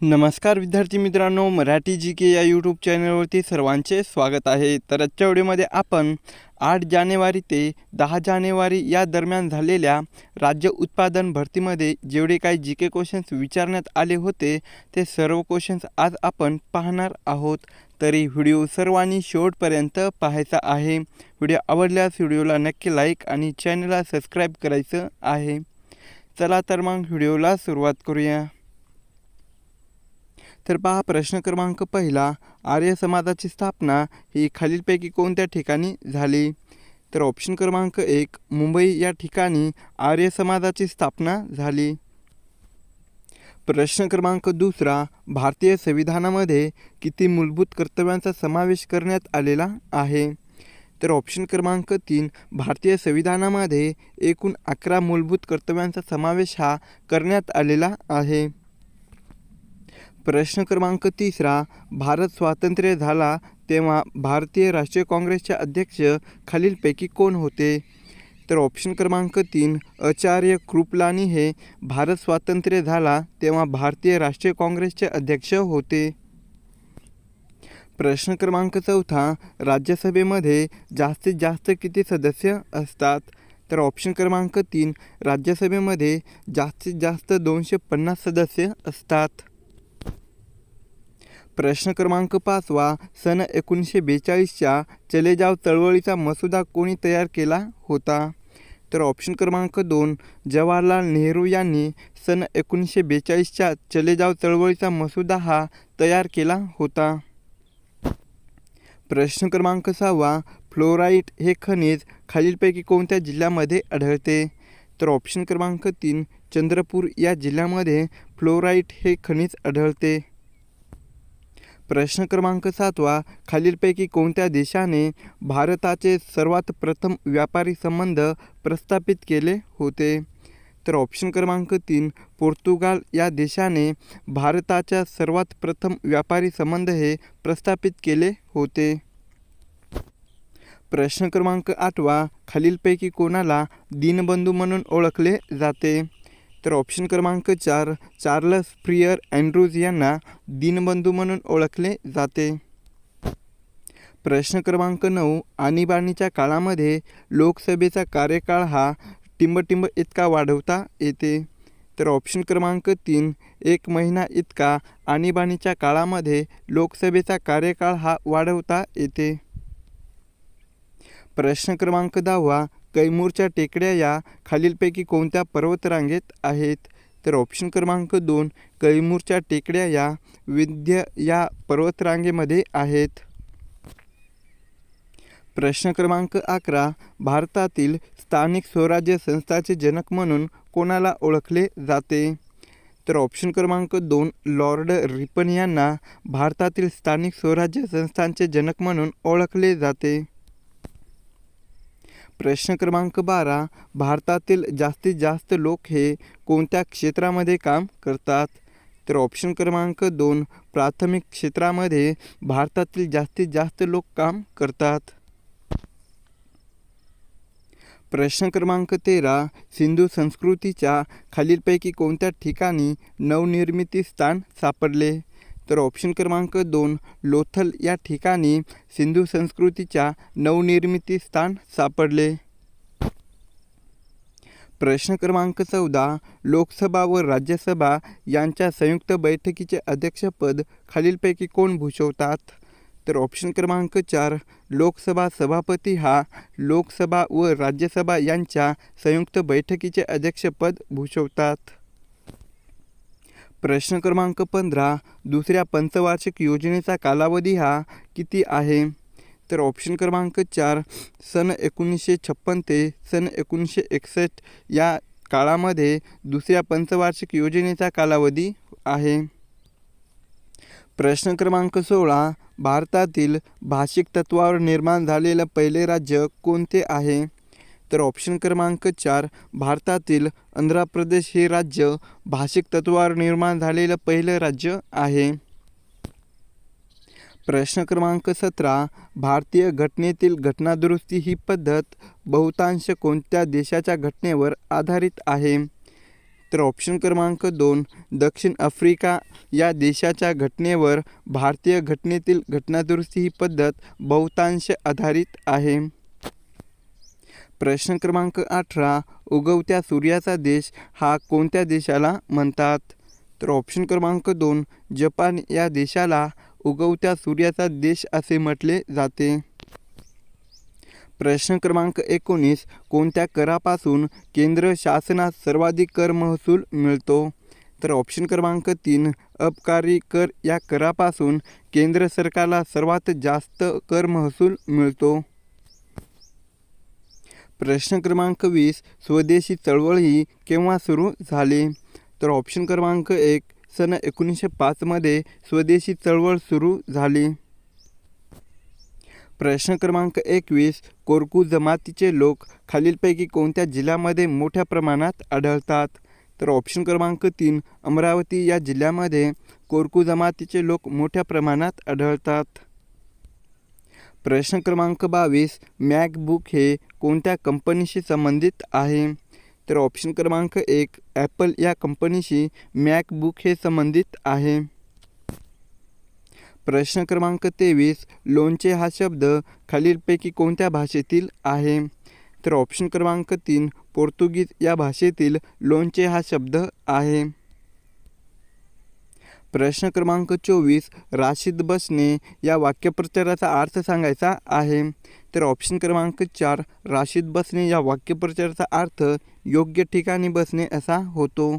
नमस्कार विद्यार्थी मित्रांनो मराठी जी के या यूट्यूब चॅनलवरती सर्वांचे स्वागत आहे. तर आजच्या व्हिडिओमध्ये आपण आठ जानेवारी ते दहा जानेवारी या दरम्यान झालेल्या राज्य उत्पादन भरतीमध्ये जेवढे काही जी के क्वेश्चन्स विचारण्यात आले होते ते सर्व क्वेश्चन्स आज आपण पाहणार आहोत. तरी व्हिडिओ सर्वांनी शेवटपर्यंत पाहायचा आहे. व्हिडिओ आवडल्यास व्हिडिओला नक्की लाईक आणि चॅनलला सबस्क्राईब करायचं आहे. चला तर मग व्हिडिओला सुरुवात करूया. तर पहा प्रश्न क्रमांक पहिला आर्य समाजाची स्थापना ही खालीलपैकी कोणत्या ठिकाणी झाली? तर ऑप्शन क्रमांक एक मुंबई या ठिकाणी आर्य समाजाची स्थापना झाली. प्रश्न क्रमांक दुसरा भारतीय संविधानामध्ये किती मूलभूत कर्तव्यांचा समावेश करण्यात आलेला आहे? तर ऑप्शन क्रमांक तीन भारतीय संविधानामध्ये एकूण अकरा मूलभूत कर्तव्यांचा समावेश हा करण्यात आलेला आहे. प्रश्न क्रमांक तिसरा भारत स्वातंत्र्य झाला तेव्हा भारतीय राष्ट्रीय काँग्रेसचे अध्यक्ष खालीलपैकी कोण होते? तर ऑप्शन क्रमांक तीन आचार्य कृपलानी हे भारत स्वातंत्र्य झाला तेव्हा भारतीय राष्ट्रीय काँग्रेसचे अध्यक्ष होते. प्रश्न क्रमांक चौथा राज्यसभेमध्ये जास्तीत जास्त किती सदस्य असतात? तर ऑप्शन क्रमांक तीन राज्यसभेमध्ये जास्तीत जास्त दोनशे पन्नास सदस्य असतात. प्रश्न क्रमांक पाचवा सन एकोणीसशे बेचाळीसच्या चले जाव चळवळीचा मसुदा कोणी तयार केला होता? तर ऑप्शन क्रमांक दोन जवाहरलाल नेहरू यांनी सन एकोणीसशे बेचाळीसच्या चले जाव चळवळीचा मसुदा हा तयार केला होता. प्रश्न क्रमांक सहावा फ्लोराईट हे खनिज खालीलपैकी कोणत्या जिल्ह्यामध्ये आढळते? तर ऑप्शन क्रमांक तीन चंद्रपूर या जिल्ह्यामध्ये फ्लोराईट हे खनिज आढळते. प्रश्न क्रमांक सातवा खालीलपैकी कोणत्या देशाने भारताचे सर्वात प्रथम व्यापारी संबंध प्रस्थापित केले होते? तर ऑप्शन क्रमांक तीन पोर्तुगाल या देशाने भारताच्या सर्वात प्रथम व्यापारी संबंध हे प्रस्थापित केले होते. प्रश्न क्रमांक आठवा खालीलपैकी कोणाला दीनबंधू म्हणून ओळखले जाते? तर ऑप्शन क्रमांक चार चार्लस फ्रियर अँड्रूज यांना दीनबंधू म्हणून ओळखले जाते. प्रश्न क्रमांक नऊ आणीबाणीच्या काळामध्ये लोकसभेचा कार्यकाळ हा टिंबटिंब इतका वाढवता येते. तर ऑप्शन क्रमांक तीन एक महिना इतका आणीबाणीच्या काळामध्ये लोकसभेचा कार्यकाळ हा वाढवता येते. प्रश्न क्रमांक दहावा कैमूरच्या टेकड्या या खालीलपैकी कोणत्या पर्वतरांगेत आहेत? तर ऑप्शन क्रमांक दोन कैमूरच्या टेकड्या या विंध्य या पर्वतरांगेमध्ये आहेत. प्रश्न क्रमांक अकरा भारतातील स्थानिक स्वराज्य संस्थाचे जनक म्हणून कोणाला ओळखले जाते? तर ऑप्शन क्रमांक दोन लॉर्ड रिपन यांना भारतातील स्थानिक स्वराज्य संस्थांचे जनक म्हणून ओळखले जाते. प्रश्न क्रमांक बारा भारतातील जास्तीत जास्त लोक हे कोणत्या क्षेत्रामध्ये काम करतात? तर ऑप्शन क्रमांक दोन प्राथमिक क्षेत्रामध्ये भारतातील जास्तीत जास्त लोक काम करतात. प्रश्न क्रमांक तेरा सिंधू संस्कृतीच्या खालीलपैकी कोणत्या ठिकाणी नवनिर्मिती स्थान सापडले? तर ऑप्शन क्रमांक दोन लोथल या ठिकाणी सिंधू संस्कृतीच्या नवनिर्मिती स्थान सापडले. प्रश्न क्रमांक चौदा लोकसभा व राज्यसभा यांच्या संयुक्त बैठकीचे अध्यक्षपद खालीलपैकी कोण भूषवतात? तर ऑप्शन क्रमांक चार लोकसभा सभापती हा लोकसभा व राज्यसभा यांच्या संयुक्त बैठकीचे अध्यक्षपद भूषवतात. प्रश्न क्रमांक पंधरा दुसऱ्या पंचवार्षिक योजनेचा कालावधी हा किती आहे? तर ऑप्शन क्रमांक चार सन एकोणीसशे छप्पन ते सन एकोणीसशे एकसष्ट या काळामध्ये दुसऱ्या पंचवार्षिक योजनेचा कालावधी आहे. प्रश्न क्रमांक सोळा भारतातील भाषिक तत्वावर निर्माण झालेलं पहिले राज्य कोणते आहे? तर ऑप्शन क्रमांक चार भारतातील आंध्र प्रदेश हे राज्य भाषिक तत्वावर निर्माण झालेलं पहिलं राज्य आहे. प्रश्न क्रमांक सतरा भारतीय घटनेतील घटनादुरुस्ती ही पद्धत बहुतांश कोणत्या देशाच्या घटनेवर आधारित आहे? तर ऑप्शन क्रमांक दोन दक्षिण आफ्रिका या देशाच्या घटनेवर भारतीय घटनेतील घटनादुरुस्ती ही पद्धत बहुतांश आधारित आहे. प्रश्न क्रमांक अठरा उगवत्या सूर्याचा देश हा कोणत्या देशाला म्हणतात? तर ऑप्शन क्रमांक दोन जपान या देशाला उगवत्या सूर्याचा देश असे म्हटले जाते. प्रश्न क्रमांक एकोणीस कोणत्या करापासून केंद्र शासनात सर्वाधिक कर महसूल मिळतो? तर ऑप्शन क्रमांक तीन अबकारी कर या करापासून केंद्र सरकारला सर्वात जास्त कर महसूल मिळतो. प्रश्न क्रमांक वीस स्वदेशी चळवळ ही केव्हा सुरू झाली? तर ऑप्शन क्रमांक एक सन एकोणीसशे पाचमध्ये स्वदेशी चळवळ सुरू झाली. प्रश्न क्रमांक एकवीस कोरकू जमातीचे लोक खालीलपैकी कोणत्या जिल्ह्यामध्ये मोठ्या प्रमाणात आढळतात? तर ऑप्शन क्रमांक तीन अमरावती या जिल्ह्यामध्ये कोरकू जमातीचे लोक मोठ्या प्रमाणात आढळतात. प्रश्न क्रमांक बावीस मॅकबुक हे कोणत्या कंपनीशी संबंधित आहे? तर ऑप्शन क्रमांक एक ॲपल या कंपनीशी मॅकबुक हे संबंधित आहे. प्रश्न क्रमांक तेवीस लोणचे हा शब्द खालीलपैकी कोणत्या भाषेतील आहे? तर ऑप्शन क्रमांक तीन पोर्तुगीज या भाषेतील लोणचे हा शब्द आहे. प्रश्न क्रमांक चोवीस राशीद बसणे या वाक्यप्रचाराचा अर्थ सांगायचा आहे. तर ऑप्शन क्रमांक चार राशीत बसणे या वाक्यप्रचाराचा अर्थ योग्य ठिकाणी बसणे असा होतो.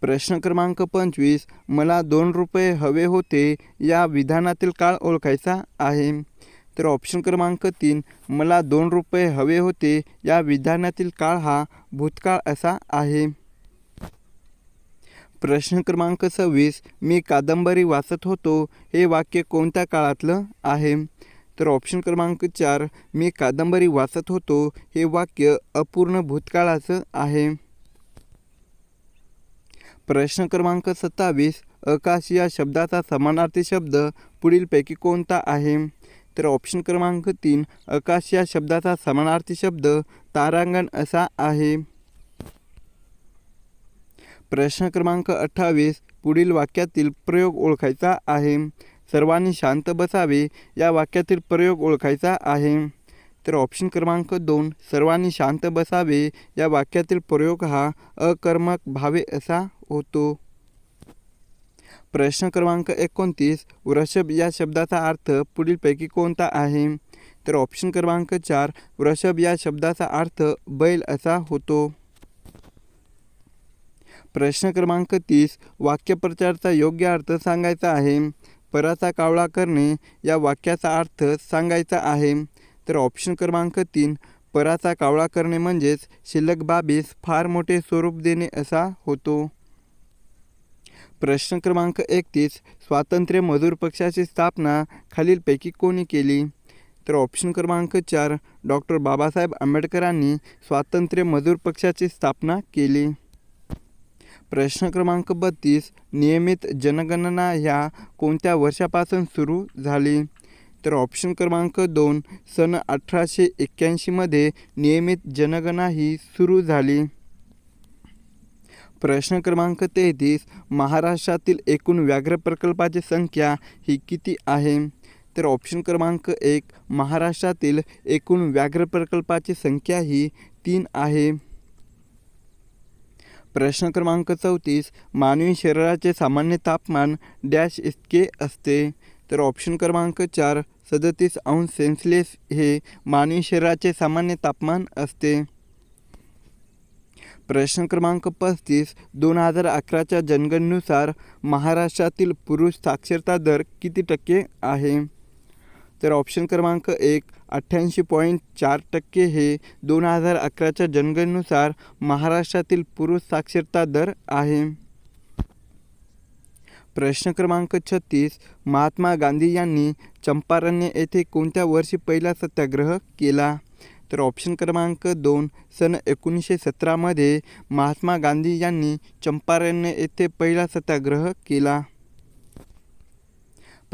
प्रश्न क्रमांक पंचवीस मला दोन रुपये हवे होते या विधानातील काळ ओळखायचा आहे. तर ऑप्शन क्रमांक तीन मला दोन रुपये हवे होते या विधानातील काळ हा भूतकाळ असा आहे. प्रश्न क्रमांक सव्वीस मी कादंबरी वाचत होतो हे वाक्य कोणत्या काळातलं आहे? तर ऑप्शन क्रमांक चार मी कादंबरी वाचत होतो हे वाक्य अपूर्ण भूतकाळाचं आहे. प्रश्न क्रमांक सत्तावीस आकाश या शब्दाचा समानार्थी शब्द पुढीलपैकी कोणता आहे? तर ऑप्शन क्रमांक तीन आकाश या शब्दाचा समानार्थी शब्द तारांगण असा आहे. प्रश्न क्रमांक अठ्ठावीस पुढील वाक्यातील प्रयोग ओळखायचा आहे. सर्वांनी शांत बसावे या वाक्यातील प्रयोग ओळखायचा आहे. तर ऑप्शन क्रमांक दोन सर्वांनी शांत बसावे या वाक्यातील प्रयोग हा अकर्मक भावे असा होतो. प्रश्न क्रमांक एकोणतीस वृषभ या शब्दाचा अर्थ पुढीलपैकी कोणता आहे? तर ऑप्शन क्रमांक चार वृषभ या शब्दाचा अर्थ बैल असा होतो. प्रश्न क्रमांक तीस वाक्यप्रचारचा योग्य अर्थ सांगायचा आहे. पराचा कावळा करणे या वाक्याचा अर्थ सांगायचा आहे. तर ऑप्शन क्रमांक तीन पराचा कावळा करणे म्हणजेच शिल्लक बाबीस फार मोठे स्वरूप देणे असा होतो. प्रश्न क्रमांक एकतीस स्वातंत्र्य मजूर पक्षाची स्थापना खालीलपैकी कोणी केली? तर ऑप्शन क्रमांक चार डॉक्टर बाबासाहेब आंबेडकरांनी स्वातंत्र्य मजूर पक्षाची स्थापना केली. प्रश्न क्रमांक बत्तीस नियमित जनगणना ह्या कोणत्या वर्षापासून सुरू झाली? तर ऑप्शन क्रमांक दोन सन अठराशे एक्क्याऐंशीमध्ये नियमित जनगणना ही सुरू झाली. प्रश्न क्रमांक तेहतीस महाराष्ट्रातील एकूण व्याघ्र प्रकल्पाची संख्या ही किती आहे? तर ऑप्शन क्रमांक एक महाराष्ट्रातील एकूण व्याघ्र प्रकल्पाची संख्या ही तीन आहे. प्रश्न क्रमांक चौतीस मानवी शरीराचे सामान्य तापमान डॅश इतके असते. तर ऑप्शन क्रमांक चार सदतीस अंश सेन्सलेस हे मानवी शरीराचे सामान्य तापमान असते. प्रश्न क्रमांक पस्तीस दोन हजार अकराच्या जनगणनेनुसार महाराष्ट्रातील पुरुष साक्षरता दर किती टक्के आहे? तर ऑप्शन क्रमांक एक अठ्ठ्याऐंशी पॉईंट चार टक्के हे दोन हजार अकराच्या जनगणनेनुसार महाराष्ट्रातील पुरुष साक्षरता दर आहे. प्रश्न क्रमांक छत्तीस महात्मा गांधी यांनी चंपारण्य येथे कोणत्या वर्षी पहिला सत्याग्रह केला? तर ऑप्शन क्रमांक दोन सन एकोणीसशे सतरामध्ये महात्मा गांधी यांनी चंपारण्य येथे पहिला सत्याग्रह केला.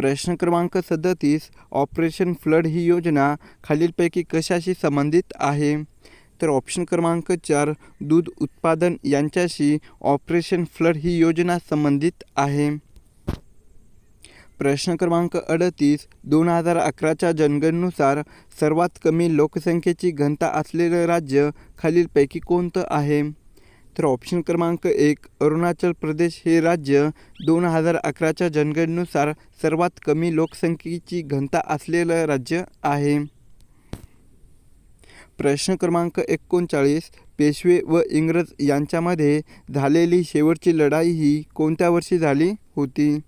प्रश्न क्रमांक सदतीस ऑपरेशन फ्लड ही योजना खालीलपैकी कशाशी संबंधित आहे? तर ऑप्शन क्रमांक चार दूध उत्पादन यांच्याशी ऑपरेशन फ्लड ही योजना संबंधित आहे. प्रश्न क्रमांक अडतीस दोन हजार अकराच्या जनगणनुसार सर्वात कमी लोकसंख्येची घनता असलेलं राज्य खालीलपैकी कोणतं आहे? तर ऑप्शन क्रमांक एक अरुणाचल प्रदेश हे राज्य दोन हजार अकराच्या जनगणनेनुसार सर्वात कमी लोकसंख्येची घनता असलेलं राज्य आहे. प्रश्न क्रमांक एकोणचाळीस पेशवे व इंग्रज यांच्यामध्ये झालेली शेवटची लढाई ही कोणत्या वर्षी झाली होती?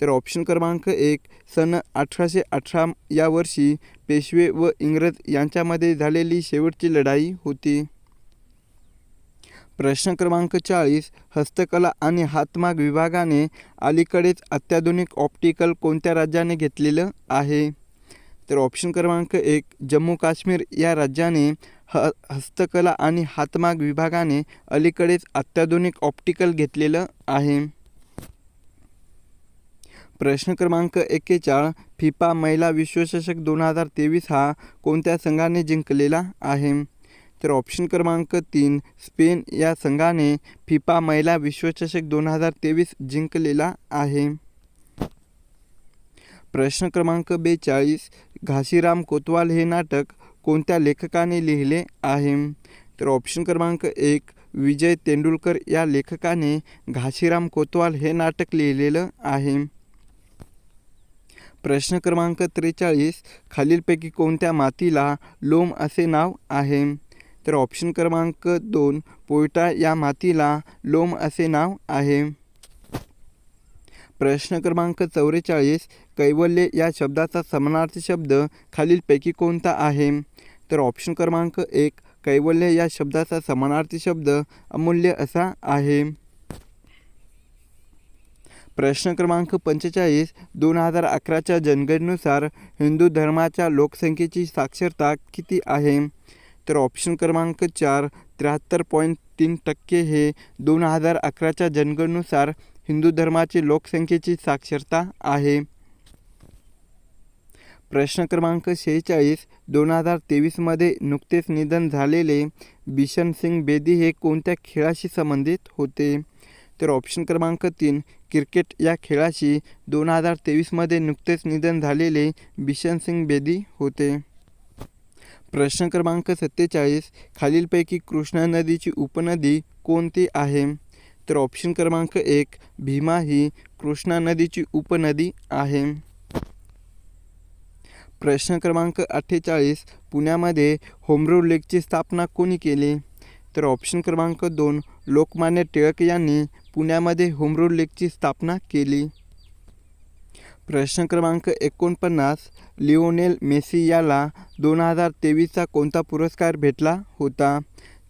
तर ऑप्शन क्रमांक एक सन अठराशे अठरा या वर्षी पेशवे व इंग्रज यांच्यामध्ये झालेली शेवटची लढाई होती. प्रश्न क्रमांक चाळीस हस्तकला आणि हातमाग विभागाने अलीकडेच अत्याधुनिक ऑप्टिकल कोणत्या राज्याने घेतलेलं आहे? तर ऑप्शन क्रमांक एक जम्मू काश्मीर या राज्याने ह हस्तकला आणि हातमाग विभागाने अलीकडेच अत्याधुनिक ऑप्टिकल घेतलेलं आहे. प्रश्न क्रमांक एक्केचाळ फिफा महिला विश्वचषक दोन हजार तेवीस हा कोणत्या संघाने जिंकलेला आहे? तर ऑप्शन क्रमांक तीन स्पेन या संघाने फिफा महिला विश्वचषक दोन हजार तेवीस जिंकलेला आहे. प्रश्न क्रमांक बेचाळीस घाशीराम कोतवाल हे नाटक कोणत्या लेखकाने लिहिले आहे? तर ऑप्शन क्रमांक एक विजय तेंडुलकर या लेखकाने घाशीराम कोतवाल हे नाटक लिहिलेलं आहे. प्रश्न क्रमांक त्रेचाळीस खालीलपैकी कोणत्या मातीला लोम असे नाव आहे? तर ऑप्शन क्रमांक दोन पोयटा या मातीला लोम असे नाव आहे. प्रश्न क्रमांक चौवेचाळीस कैवल्य या शब्दाचा समानार्थी शब्द खालीलपैकी कोणता आहे? तर ऑप्शन क्रमांक एक कैवल्य या शब्दाचा समानार्थी शब्द अमूल्य असा आहे. प्रश्न क्रमांक पंचेचाळीस दोन हजार अकराच्या जनगणनेनुसार हिंदू धर्माच्या लोकसंख्येची साक्षरता किती आहे? तर ऑप्शन क्रमांक चार त्र्याहत्तर पॉईंट तीन टक्के हे दोन हजार अकराच्या जनगणनुसार हिंदू धर्माची लोकसंख्येची साक्षरता आहे. प्रश्न क्रमांक शेहेचाळीस दोन हजार तेवीसमध्ये नुकतेच निधन झालेले बिशन सिंग बेदी हे कोणत्या खेळाशी संबंधित होते? तर ऑप्शन क्रमांक तीन क्रिकेट या खेळाशी दोन हजार तेवीसमध्ये नुकतेच निधन झालेले बिशन सिंग बेदी होते. प्रश्न क्रमांक सत्तेचाळीस खालीलपैकी कृष्णा नदीची उपनदी कोणती आहे? तर ऑप्शन क्रमांक एक भीमा ही कृष्णा नदीची उपनदी आहे. प्रश्न क्रमांक अठ्ठेचाळीस पुण्यामध्ये होमरू लेकची स्थापना कोणी केली? तर ऑप्शन क्रमांक दोन लोकमान्य टिळक यांनी पुण्यामध्ये होमरू लेकची स्थापना केली. प्रश्न क्रमांक एकोणपन्नास लिओनेल मेसी याला दोन हजार तेवीसचा कोणता पुरस्कार भेटला होता?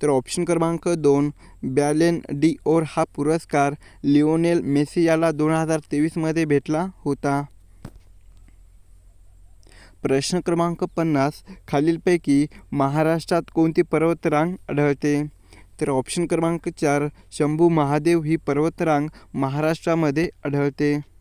तर ऑप्शन क्रमांक दोन बॅलेन डी ओर हा पुरस्कार लिओनेल मेसी याला दोन हजार तेवीसमध्ये भेटला होता. प्रश्न क्रमांक पन्नास खालीलपैकी महाराष्ट्रात कोणती पर्वतरांग आढळते? तर ऑप्शन क्रमांक चार शंभू महादेव ही पर्वतरांग महाराष्ट्रामध्ये आढळते.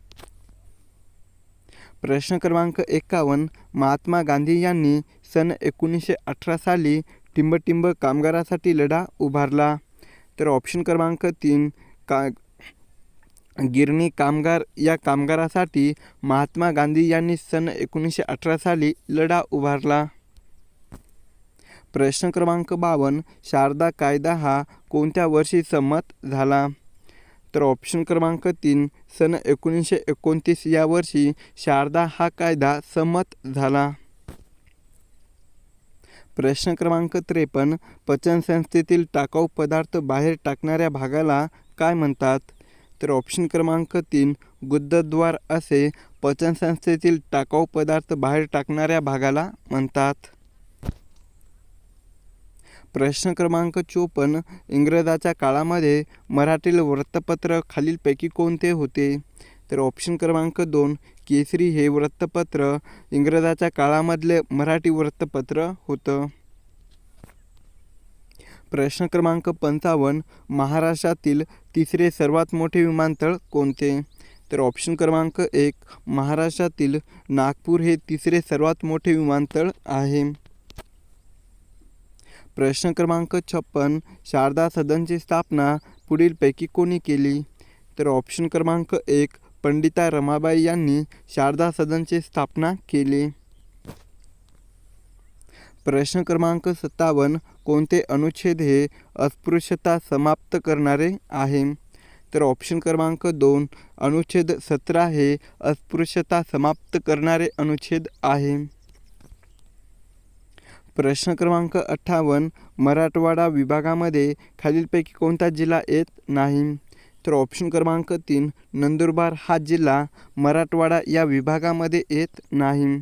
प्रश्न क्रमांक एकावन्न महात्मा गांधी यांनी सन एकोणीसशे अठरा साली टिंबटिंब कामगारासाठी लढा उभारला. तर ऑप्शन क्रमांक तीन का गिरणी कामगार या कामगारासाठी महात्मा गांधी यांनी सन एकोणीसशे अठरा साली लढा उभारला. प्रश्न क्रमांक बावन्न शारदा कायदा हा कोणत्या वर्षी संमत झाला? तर ऑप्शन क्रमांक तीन सन एकोणीसशे एकोणतीस या वर्षी शारदा हा कायदा संमत झाला. प्रश्न क्रमांक त्रेपन्न पचनसंस्थेतील टाकाऊ पदार्थ बाहेर टाकणाऱ्या भागाला काय म्हणतात? तर ऑप्शन क्रमांक तीन गुद्दद्वार असे पचनसंस्थेतील टाकाऊ पदार्थ बाहेर टाकणाऱ्या भागाला म्हणतात. प्रश्न क्रमांक चोपन्न इंग्रजाच्या काळामध्ये मराठील वृत्तपत्र खालीलपैकी कोणते होते? तर ऑप्शन क्रमांक दोन केसरी हे वृत्तपत्र इंग्रजाच्या काळामधले मराठी वृत्तपत्र होतं. प्रश्न क्रमांक पंचावन्न महाराष्ट्रातील तिसरे सर्वात मोठे विमानतळ कोणते? तर ऑप्शन क्रमांक एक महाराष्ट्रातील नागपूर हे तिसरे सर्वात मोठे विमानतळ आहे. प्रश्न क्रमांक छप्पन शारदा सदनची स्थापना पुढीलपैकी कोणी केली? तर ऑप्शन क्रमांक एक पंडिता रमाबाई यांनी शारदा सदनची स्थापना केली. प्रश्न क्रमांक सत्तावन्न कोणते अनुच्छेद हे अस्पृश्यता समाप्त करणारे आहे? तर ऑप्शन क्रमांक दोन अनुच्छेद सतरा हे अस्पृश्यता समाप्त करणारे अनुच्छेद आहे. प्रश्न क्रमांक अठ्ठावन्न मराठवाडा विभागामध्ये खालीलपैकी कोणता जिल्हा येत नाही? तर ऑप्शन क्रमांक तीन नंदुरबार हा जिल्हा मराठवाडा या विभागामध्ये येत नाही.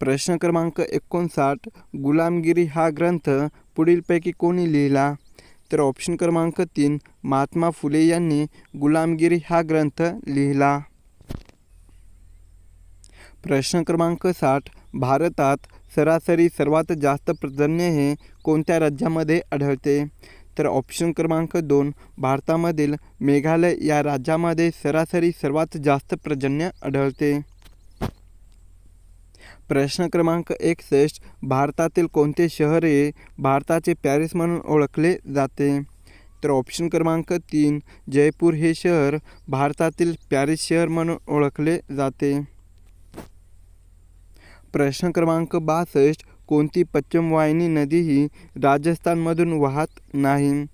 प्रश्न क्रमांक एकोणसाठ गुलामगिरी हा ग्रंथ पुढीलपैकी कोणी लिहिला? तर ऑप्शन क्रमांक तीन महात्मा फुले यांनी गुलामगिरी हा ग्रंथ लिहिला. प्रश्न क्रमांक साठ भारतात सरासरी सर्वात जास्त प्राधान्य हे कोणत्या राज्यामध्ये आढळते? तर ऑप्शन क्रमांक दोन भारतामधील मेघालय या राज्यामध्ये सरासरी सर्वात जास्त प्राधान्य आढळते. प्रश्न क्रमांक एकसष्ट भारतातील कोणते शहर हे भारताचे पॅरिस म्हणून ओळखले जाते? तर ऑप्शन क्रमांक तीन जयपूर हे शहर भारतातील पॅरिस शहर म्हणून ओळखले जाते. प्रश्न क्रमांक बासष्ट, कोणती पश्चिमवाहिनी नदी ही राजस्थानमधून वाहत नाही?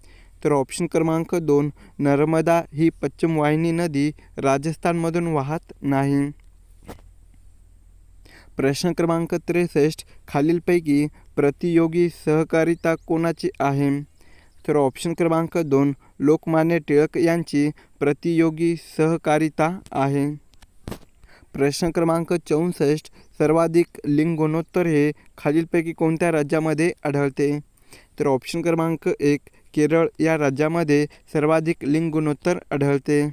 तर ऑप्शन क्रमांक दोन, नर्मदा ही पश्चिमवाहिनी नदी राजस्थानमधून वाहत नाही. प्रश्न क्रमांक त्रेसष्ट, खालीलपैकी प्रतियोगी सहकारिता आहे? तर ऑप्शन क्रमांक दोन, लोकमान्य यांची प्रतियोगी सहकारिता आहे. प्रश्न क्रमांक चौसष्ट सर्वाधिक लिंग गुणोत्तर हे खालीलपैकी कोणत्या राज्यामध्ये आढळते? तर ऑप्शन क्रमांक एक केरळ या राज्यामध्ये सर्वाधिक लिंग गुणोत्तर आढळते.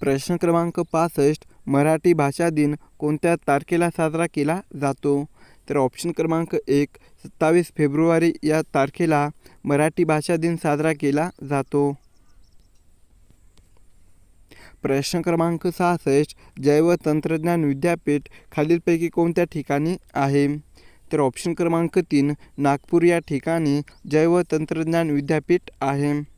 प्रश्न क्रमांक पासष्ट मराठी भाषा दिन कोणत्या तारखेला साजरा केला जातो? तर ऑप्शन क्रमांक एक सत्तावीस फेब्रुवारी या तारखेला मराठी भाषा दिन साजरा केला जातो. प्रश्न क्रमांक सहासष्ट जैव तंत्रज्ञान विद्यापीठ खालीलपैकी कोणत्या ठिकाणी आहे? तर ऑप्शन क्रमांक तीन नागपूर या ठिकाणी जैव तंत्रज्ञान विद्यापीठ आहे.